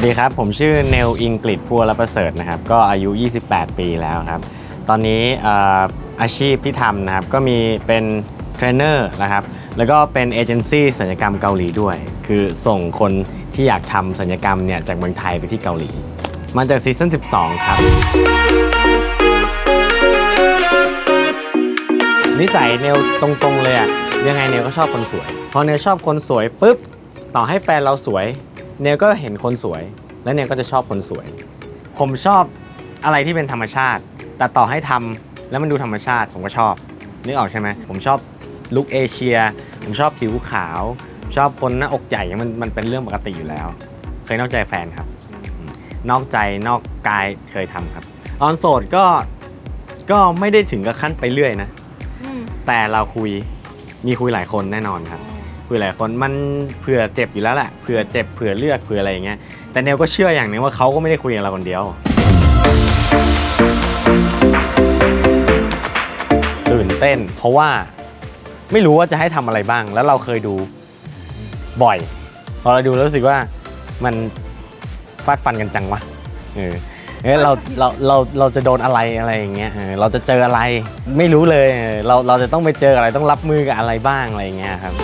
วัสดีครับ ผมชื่อเนลอิงกฤษพัวรประเสริฐนะครับ ก็อายุ 28 ปีแล้วครับ ตอนนี้เอ่ออาชีพที่ทำนะครับ ก็มีเป็นเทรนเนอร์นะครับ แล้วก็เป็นเอเจนซี่สัญญกรรมเกาหลีด้วย คือส่งคนที่อยากทำสัญญกรรมเนี่ยจากเมืองไทยไปที่เกาหลี มาจากซีซั่น 12 ครับ นิสัยเนลตรงๆเลยอะยังไงเนลก็ชอบคนสวย พอเนลชอบคนสวยปุ๊บ ต่อให้แฟนเราสวย เนลก็เห็นคนสวย แล้วเนลก็จะชอบคนสวย ผมชอบอะไรที่เป็นธรรมชาติ แต่ต่อให้ทำแล้วมันดูธรรมชาติ ผมก็ชอบ นึกออกใช่ไหมผมชอบลุคเอเชีย ผมชอบผิวขาว ชอบคนหน้าอกใหญ่มันมันเป็นเรื่องปกติอยู่แล้ว เคยนอกใจแฟนครับอืมนอกใจนอกกายเคยทำครับออนโสดก็ก็ไม่ได้ถึงกับขั้นไปเรื่อยนะ อืมแต่เราคุยมีคุยหลายคนแน่นอนครับ คุยหลายคนมันเผื่อเจ็บอยู่แล้วแหละเผื่อเจ็บเผื่อเลือกเผื่ออะไรอย่างเงี้ยแต่เนลก็เชื่ออย่างหนึงว่าเขาก็ไม่ได้คุยกับเราคนเดียวตื่นเต้น เพราะว่าไม่รู้ว่าจะให้ทำอะไรบ้าง แล้วเราเคยดูบ่อย พอเราดูแล้วรู้สึกว่ามันฟาดฟันกันจังวะเออเอ้ยเราเราเราเราจะโดนอะไรอะไรอย่างเงี้ยเออเราจะเจออะไร ไม่รู้เลยเออเราเราจะต้องไปเจออะไรต้องรับมือกับอะไรบ้างอะไรอย่างเงี้ยครับ